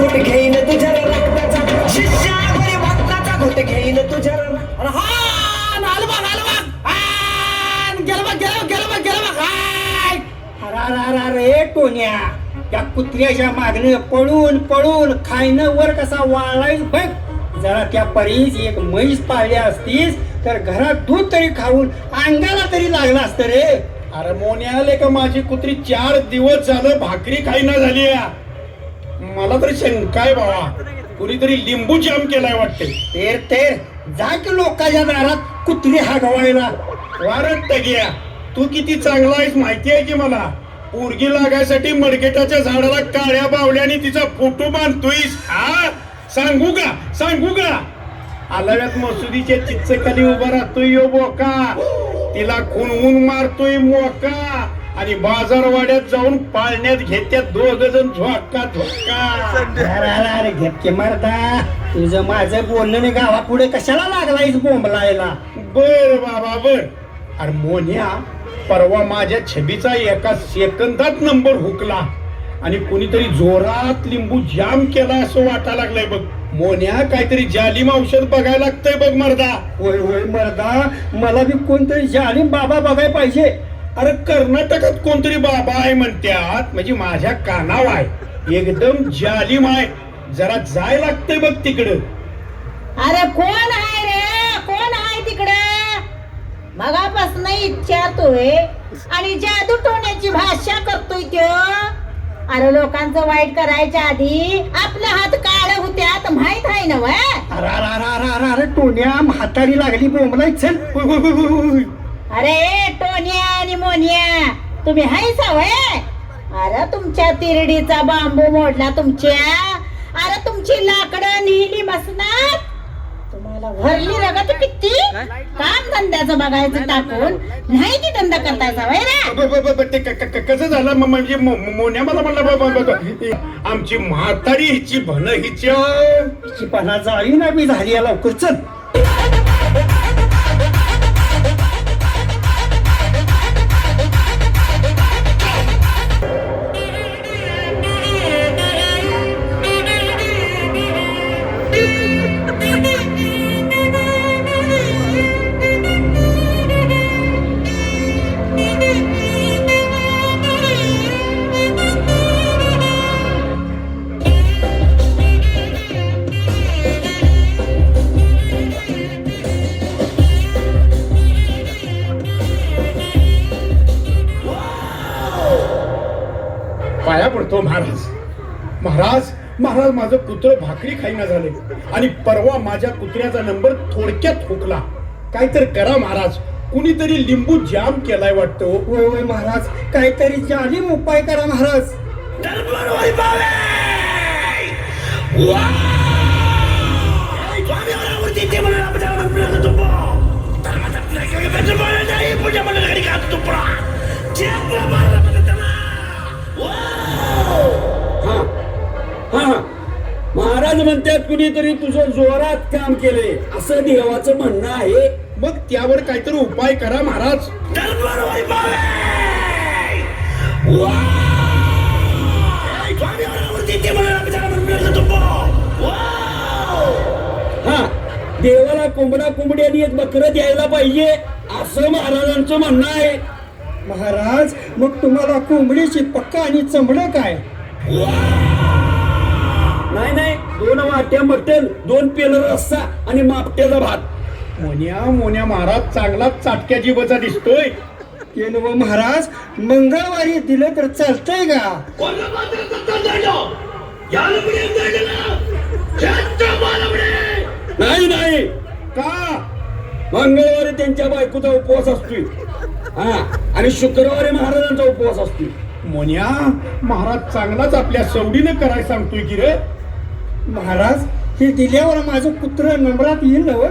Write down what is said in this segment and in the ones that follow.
घुट घेईन तुझ्या रक्ताचा. शिष्यावरी भक्ताचा घुट घेईन तुझ्या अरे टोन्या त्या कुत्र्याच्या मागणं पळून पळून खायनं वर कसा वाळायच बघ. जरा त्या परीस एक म्हैस पाळली असतीस तर घरात दूध तरी खाऊन अंगाला तरी लागलं असतं रे. अरे मोन्याले का माझी कुत्री चार दिवस झालं भाकरी खाईना झाली मला तरी शंका आहे बाबा. कुणीतरी लिंबू जाम केलाय वाटते. तेर तेर. जा की लोकांच्या दारात कुत्री हागवायला. वारट टगिया तू किती चांगला आहेस माहिती आहे की मला? पोरगी लागायसाठी मडकेटाच्या झाडाला काळ्या बावल्याने तिचा फोटो बांधतोयस. हा? सांगू का? सांगू का? आलाव्यात मसुदीच्या चिच्चखाली उभा राहतोय यो बोका. तिला खुणवून मारतोय मोका. आणि बाजारवाड्यात जाऊन पाळण्यात घेत्यात दोघ जण झोका. झोका अरे घेतके मारता. तुझं माझं बोलणं नाही गावापुढे कशाला लागलायस बोंबलायला? बर बाबा बर. अरे मोन्या परवा माझ्या छबीचा एका सेकंदात नंबर हुकला. आणि कोणीतरी जोरात लिंबू जाम केला असं वाटा लागलंय बघ. मोन्या काहीतरी जालिम औषध बघायला लागतंय बघ मर्दा. होय होय मर्दा. मला बी कोणतरी जालिम बाबा बघाय पाहिजे. अरे कर्नाटकात कोणतरी बाबा आहे म्हणत्यात म्हणजे माझ्या कानाव आहे. एकदम जालिम आहे. जरा जाय लागतंय बघ तिकडं. अरे कोण आहे रे? कोण आहे तिकडे? मगापासून इच्छातोय आणि जादू टोण्याची भाषा करतोय त्यो. अरे लोकांचं वाईट करायच्या आधी आपले हात काळ होत्यात माहीत आहे ना वय अरे अरे अरे अरे अरे अरे टोन्या म्हातारी लागली बोंबलाय चल. अरे टोनिया मोनिया तुम्ही हाय वय अरे तुमच्या तिरडीचा बांबू मोडला तुमच्या. अरे तुमची लाकडं नेली मसनात. तुम्हाला भरली रगत किती? काम धंद्याचं बघायचं टाकून. नाही ती धंदा करतायचा वय रे. ब- ब- ब- ब- ते क- क- क- कसं झालं? म- म्हणजे मो- मो- मोन्या मला म्हणला ब- ब- ब- ब- आमची म्हातारी हिची भन हिच्या तिची पणा जाळी ना मी झाली या लवकर चल. कुत्र भाकरी खाईना झाले. आणि परवा माझ्या कुत्र्याचा नंबर थोडक्यात हुकला. काहीतरी करा महाराज. कुणीतरी लिंबू जाम केलाय वाटतं हो. होय होय महाराज. काहीतरी जालिम उपाय करा महाराज. महाराज म्हणतात कुणीतरी तुझं जोरात काम केले असं देवाचं म्हणणं आहे. मग त्यावर काहीतरी उपाय करा महाराज. हा देवाला कोंबडा कोंबड्यानी एक बकर द्यायला पाहिजे. असं महाराजांचं म्हणणं आहे. महाराज मग तुम्हाला कोंबडीची पक्का आणि चमडं काय? नाही नाही. दोन वाट्या मटण दोन पेलं रस्सा आणि मापट्याचा भात. मोन्या मोन्या महाराज चांगलाच चाटक्या जीवाचा दिसतोय. ते नव महाराज मंगळवारी दिलं तर चालतंय का? नाही नाही. का? मंगळवारी त्यांच्या बायकोचा उपवास असतोय. हा. आणि शुक्रवारी महाराजांचा उपवास असतोय. मोन्या महाराज चांगलाच आपल्या सवडीनं करायला सांगतोय की रे. महाराज हे दिल्यावर माझं कुत्र नंबरात येईल ना व?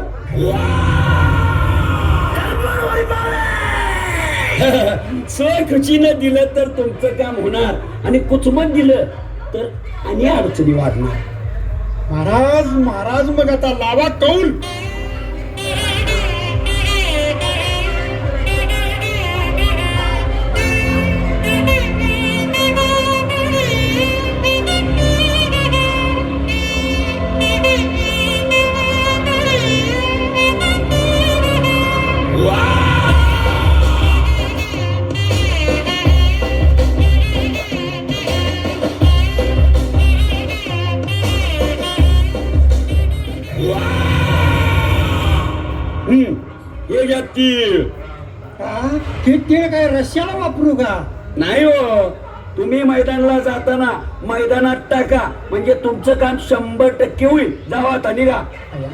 खुशीनं दिलं तर तुमचं काम होणार आणि कुचमत दिलं तर आणि अडचणी वाढणार महाराज महाराज मग आता लावा कौल ते तीळ काय रश्याला वापरू का? नाही हो. तुम्ही मैदानाला जाताना मैदानात टाका. म्हणजे तुमचं काम शंभर टक्के होईल. जावा आता निघा.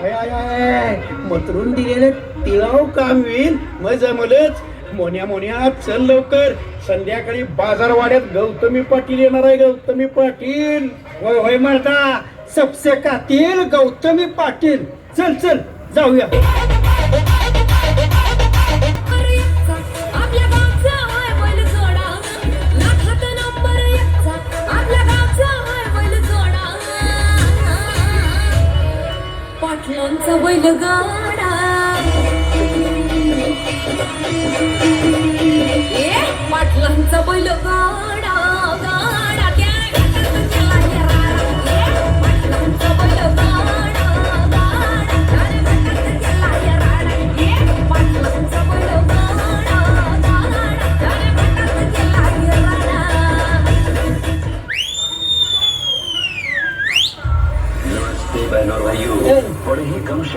आय, आय, आय, मतरून दिलेले तिळाव काम होईल. मग जमलंच मोन्या मोन्या चल लवकर. संध्याकाळी बाजारवाड्यात गौतमी पाटील येणार आहे गौतमी पाटील. होय होय म्हणता सबसे कातील गौतमी पाटील. चल चल जाऊया. पाटलांचा बैलगाडा. ए पाटलांचा बैलगाडा.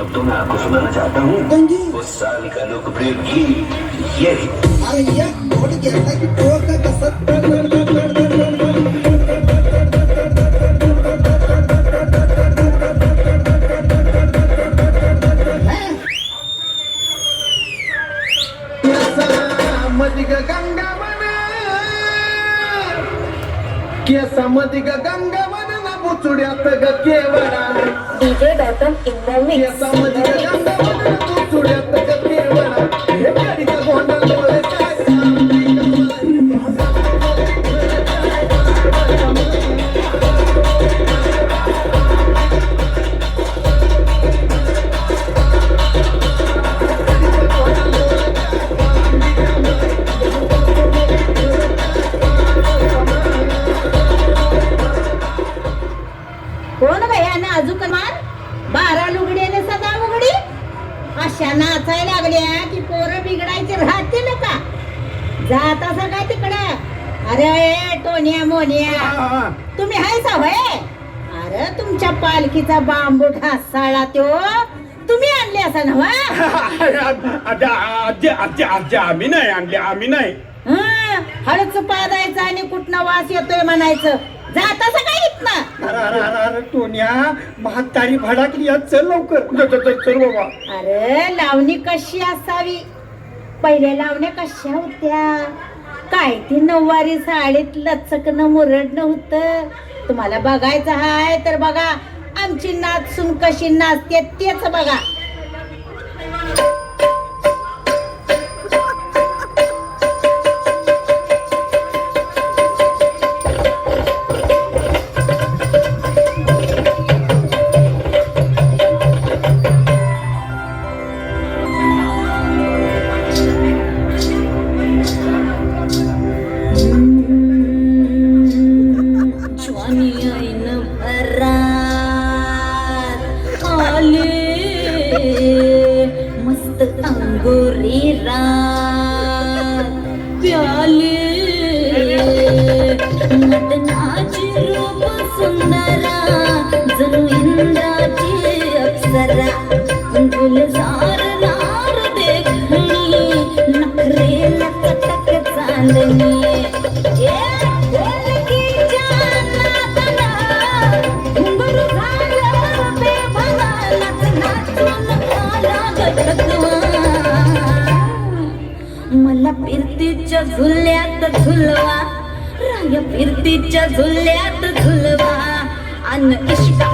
शब्दों में आपको सुनाना चाहता हूँ। उस साल का लोकप्रिय गीत ये है। मधिक in पालखीचा बांबू ढासाळा त्यो तुम्ही आणले असा नव्हा आम्ही नाही आणले आम्ही नाही. हं, हळूच पादायचं आणि कुठनं वास येतोय म्हणायचं. जात असं काय इथनं टोन्या म्हातारी भडाकली चल लवकर. चल बाबा. अरे लावणी कशी असावी? पहिले लावण्या कशा होत्या? काय ती नऊवारी साडीत लचकणं मुरडणं होतं? तुम्हाला बघायचं हाय तर बघा. आमची नाचून कशी नाचते तेच बघा. तिच्या झुल्यात झुलवा अन इश्का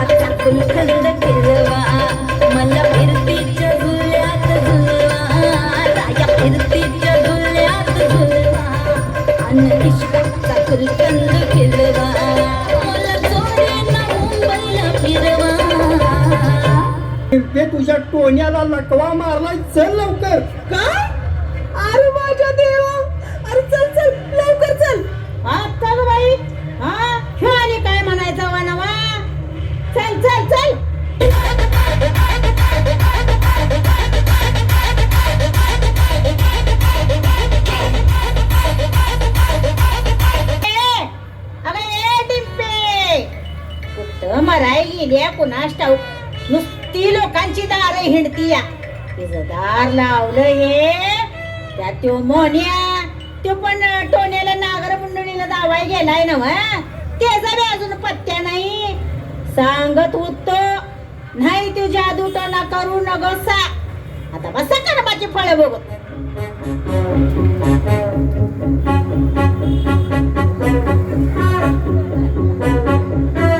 दार लावलं हे. त्या त्यो मोन्या तो पण टोण्याला नागर मुंडणीला दावाय गेलाय ना त्याचा बी अजून पत्त्या नाही. सांगत होतो नाही तू जादू टोना करू नगोसा आता बसा कर्माची फळ बघत Thank you.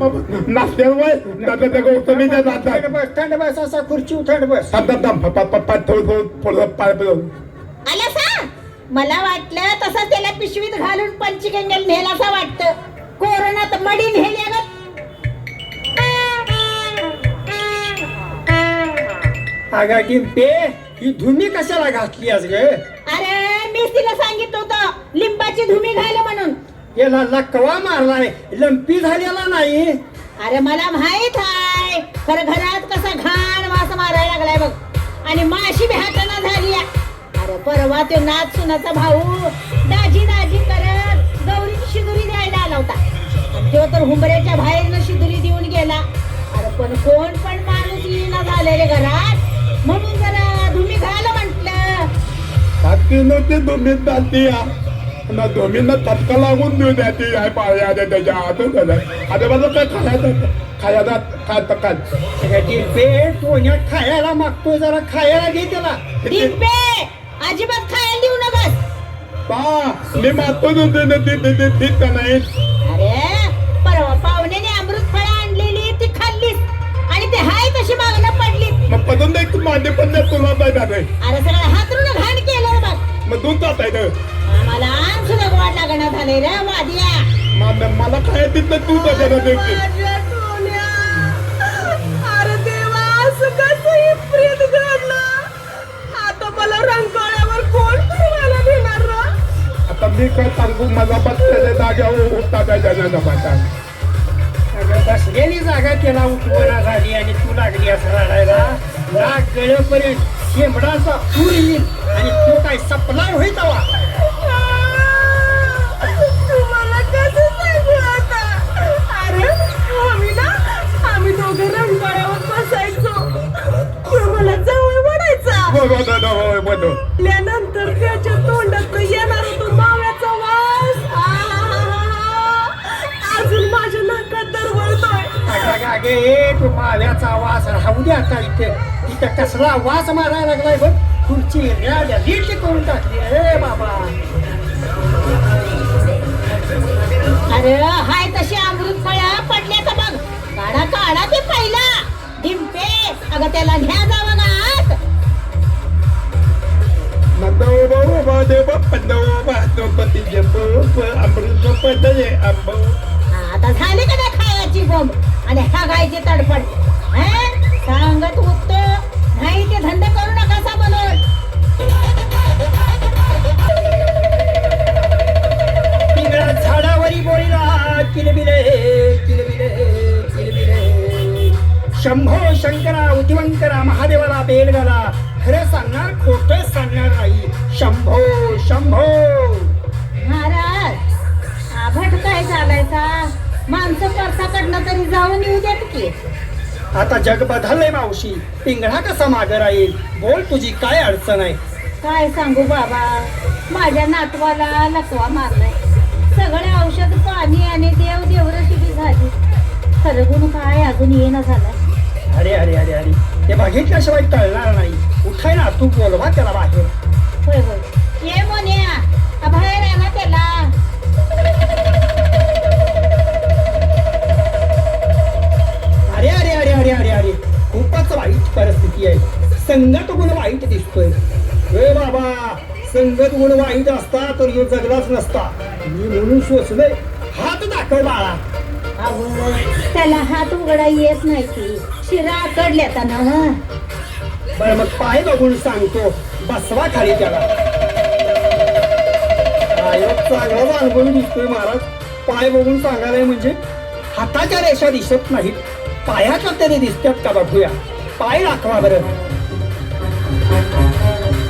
दादा त्या गौतमी त्या दादा थंड बस थंड बस असा खुर्ची थंड बस. थांब थांब थांब पाय पाय थोडं थोडं थोडं पाय पडून. आला सा? मला वाटलं तसं त्याला पिशवीत घालून पंचगंगेला नेलासा वाटतं. कोरोनात मडी नेल्या ग अगा टिंपे ही धुमी कशाला घातली आज ग? अरे मीच तिला सांगितलं होतं लिंबाची धुमी घाल म्हणून. याला लकवा मारलाय. लंपी झालेला नाही. अरे मला माहीत आहे. खरं घरात कसा घाण वास मारायला लागलाय बघ. आणि माशी बी हाताना झाली आहे. अरे परवा तो नाच सुनाचा भाऊ दाजी दाजी करत गौरीची शिदुरी द्यायला आला होता. आणि तो तर हुंबऱ्याच्या बाहेरनं शिदुरी देऊन गेला. अरे पण कोण पण माणूस येईना झालेले घरात. म्हणून जरा धुमी घाल म्हंटल. हातीनं ते दोन्हीत जाती ना दोन्हींना तटका लागून देऊ द्या ती आहे पाळ्या द्या त्याच्या हातून आता माझं काय खायचं खायला खात काय? टिंपे टोन्या खायला मागतो जरा खायला घे त्याला. डिंपे अजिबात खायला देऊ नकस. पा मी मागतो तुमचे ते ते ते ठीक का नाही. अरे परवा पाहुण्याने अमृत फळ आणलेली ती खाल्लीस. आणि ते हाय तशी मागणं पडली मग पदून एक मांडे पण तुला नाही अरे सगळं हातरून घाण केलं बघ. मग दूध जात आहे लागणं झाले रे वादिया. मला काय तिथलं तू कशाला देते? अरे देवा असं कसं हे प्रेत घडलं? आता मला रंगकाळ्यावर कोण फिरवायला देणार ना आता मी काय सांगू मला बसलेल्या जाग्यावर उठता त्याच्या जनाबाचा अगं बसलेली जागा त्याला उठवणा झाली आणि तू लागली असं रडायला. नाक गळपर्यंत शेंबडाचा पूर येईल आणि तो काय सपणार होईल तवा? वाढायचा त्यानंतर त्याच्या तोंडात येणार तो माव्याचा वास. अजून माझ्या नाकात दरवळतोय. अगं तो माव्याचा वास. राहू द्या आता इथे. तिथं कसला वास मारायला लागलाय बघ. खुर्ची रीट करून टाकली. रे बाबा. अरे हाय तशी अमृत फळ्या पडल्या तर बघ. काढा काढा ते पहिला. डिंपे. अगं त्याला घ्या जावं आता झाली का नाही खायची बोंब? आणि हा गायची तडफड? सांग तरी जाऊन येऊ देत की. आता जग बदललंय मावशी. पिंगळा कसा मागे राहील? बोल तुझी काय अडचण आहे? काय सांगू बाबा? माझ्या नातवाला लकवा मारलाय. सगळे औषध पाणी आणि देव देवरशी झाली. खरं गुण काय अजून येणं झालं. अरे अरे अरे अरे. ते बघितल्याशिवाय कळणार नाही. उठाय ना तू बोलवा त्याला बाहेर. होय होय. ये मोन्या. आ बाहेर आहे ना त्याला. आहे. संगत गुण वाईट दिसतोय. हे बाबा संगत गुण वाईट असता तर ह्यो जगलाच नसता. मी म्हणून सोचलंय हात दाखव बाळा. त्याला हात उघडा येत नाही की. शिरा आकडल्यात ना हं. बरं मग पाय बघून सांगतो. बसवा खाली त्याला. आयोग चांगलाच अनुभव दिसतोय महाराज. पाय बघून सांगायला म्हणजे हाताच्या रेषा दिसत नाहीत. पायाच्या तरी दिसतात का बघूया. पाय दाखवा बरं?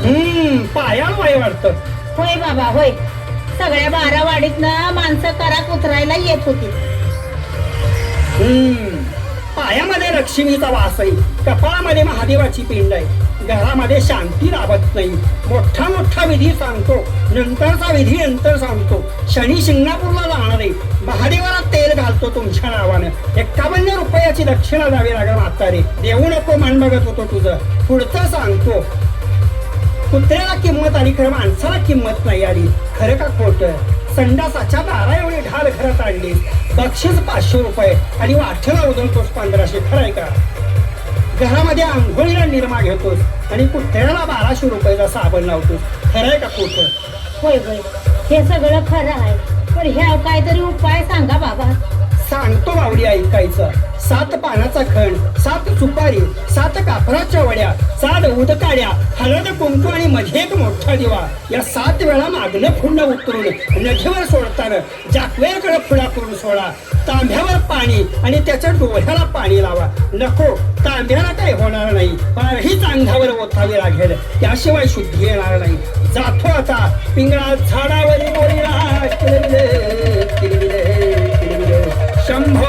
हम्म पायाला वाय वाटतं. होय बाबा होय. सगळ्या बारा वाडीतनं माणसं करा उतरायला येत होती. हम्म पायामध्ये लक्ष्मीचा वास आहे. कपाळामध्ये महादेवाची पिंड आहे. घरामध्ये शांती लाभत नाही. मोठा मोठा विधी सांगतो. नंतरचा विधी नंतर सांगतो. शनी शिंगणापूरला जाणार आहे. पहाडीवरात तेल घालतो तुमच्या नावानं. एक्कावन्न रुपयाची दक्षिणा द्यावी लागेल म्हातारी. देऊ नको मन बघत होतो तुझं. पुढचं सांगतो. कुत्र्याला किंमत आली खरं माणसाला किंमत नाही आली. खरं का खोट? संडासाच्या दारा एवढी ढाल घरात आणली. बक्षीस पाचशे रुपये आणि वाठला तोच पंधराशे. खरंय का? घरामध्ये आंघोळीला निर्मा घेतोस आणि कुत्र्याला बाराशे रुपयाचा साबण लावतोस. खरंय का खोट? होय होय. हे सगळं खरं आहे. पण ह्या काहीतरी उपाय सांगा बाबा. सांगतो बावडी ऐकायचं. सात पानाचा खण सात सुपारी सात कापराच्या वड्या सात उदकाड्या हळद कुंकू आणि मध्ये एक मोठा दिवा. या सात वेळा मागणं फुंड उतरून नदीवर सोडताना जाकव्याकडे फुडा करून सोडा. तांब्यावर पाणी आणि त्याच्या डोळ्याला पाणी लावा. नको तांब्याला काही होणार नाही. पण हीच अंगावर ओतावी लागेल. त्याशिवाय शुद्धी येणार नाही. जातो आता पिंगळा झाडावर शंभो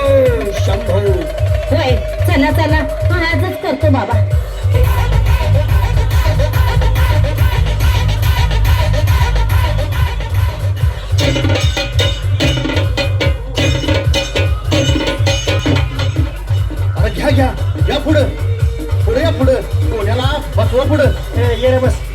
शंभो. होय चला चला. आजच करतो बाबा. अरे घ्या घ्या. या पुढं. पुढे या पुढं. कोण्याला बसवा पुढं. ये रे बस.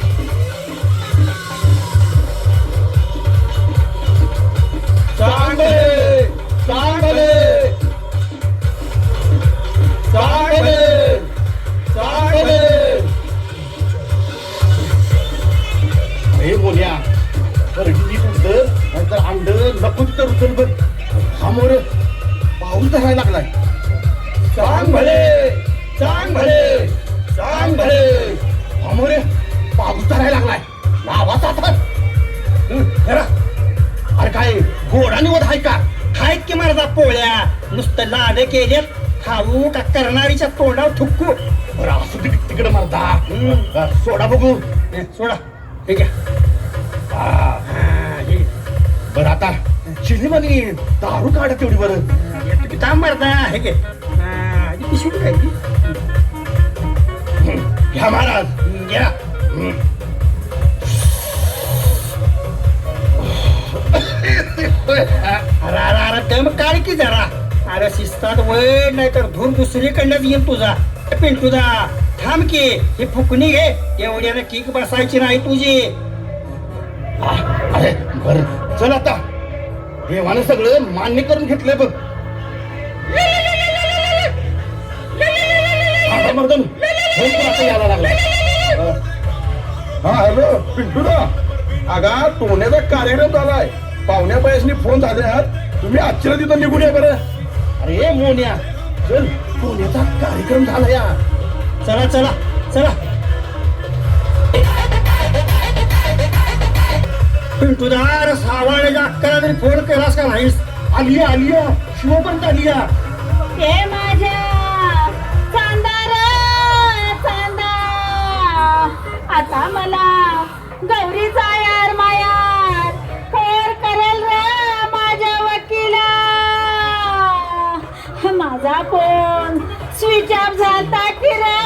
अंड नको तर उचल बघ. समोर पाऊस धरायला लागलाय. चांग भले चांग भले सांग भले समोर पाऊस धरायला लागलाय नावाचा तर अरे काय गोडाने वध आहे का? खायत की मर्दा पोळ्या? नुसतं लाड केल्यात खाऊ का करणारीच्या तोंडावर थुक्कू बरं असू तिकडे तिकडे मारता सोडा बघू. सोडा. ठीक आहे हा, बरं आता शिलीमानी दारू काढा तेवढी बरं. तुम्ही थांब मर्दा हे पिशवी आहे ती? घ्या महाराज. घ्या. अरे अरे अरे दम काढ की जरा. अरे शिस्तात वळ नाही तर धूर दुसरीकडनंच येईल तुझा. पिंटूदा थांब की ही फुकणी घे. एवढ्यानं किक बसायची नाही तुझी. अरे बर. चल आता. देवानं सगळं मान्य करून घेतलंय बघ. आता मर्दन आता यायला लागला? हा हॅलो पिंटू ना अगा टोण्याचा कार्यक्रम झालाय. पाहुण्या बायसनी फोन झाले आहात. तुम्ही आजच्या तिथं निघून या बरं. अरे मोन्या. चल सोन्याचा कार्यक्रम झाला या. चला चला चला. पिंटूदार सावळ अक्काला तरी फोन केलास का नाहीस? आली आली शिवपंत पण आली हे माझ्या चांदार चांदा. आता मला गौरीचा यार मायार. कर करेल रे माझ्या वकिला. माझा फोन स्विच ऑफ झालता की रे?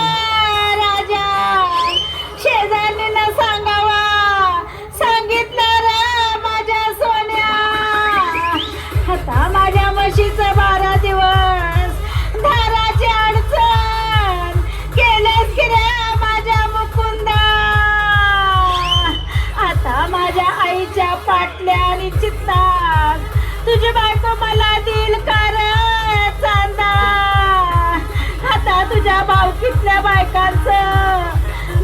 माझ्या आईच्या पाटल्या आणि चित्तात. तुझी बायको मला दिल कर चांदा. आता तुझ्या भावकीतल्या बायकांचं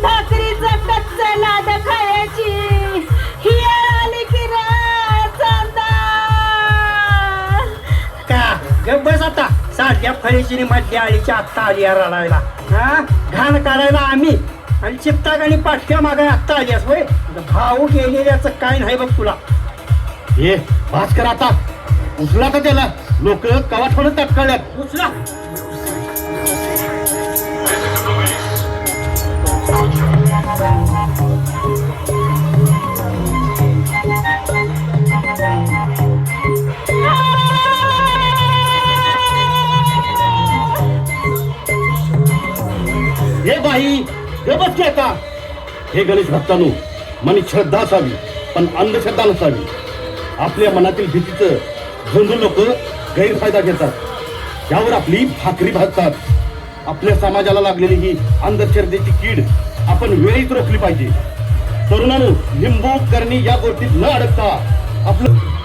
भाकरीचं कच्च लाद खायची. ही आली की रे चांदा. का? गप बस आता. साध्या फळीची मधल्या आळीच्या आत्ता आली रडायला. हा? घाण काढायला आम्ही. आणि चित्ताक आणि पाठ्या मागे आत्ता आली होय? भाऊ गेलेल्याचं काय नाही बघ तुला. ये भास्कर आता उचला तर त्याला. लोक कवा थोडं तटकळल्यात. उचला. हे की आता हे गणेश भक्तांनो मनी श्रद्धा असावी पण अंधश्रद्धा नसावी. आपल्या मनातील भीतीचं झुंजून लोक गैरफायदा घेतात. यावर आपली भाकरी भाजतात. आपल्या समाजाला लागलेली ही अंधश्रद्धेची कीड आपण वेळीच रोखली पाहिजे. तरुणांनो लिंबू करणी या गोष्टीत न अडकता आपलं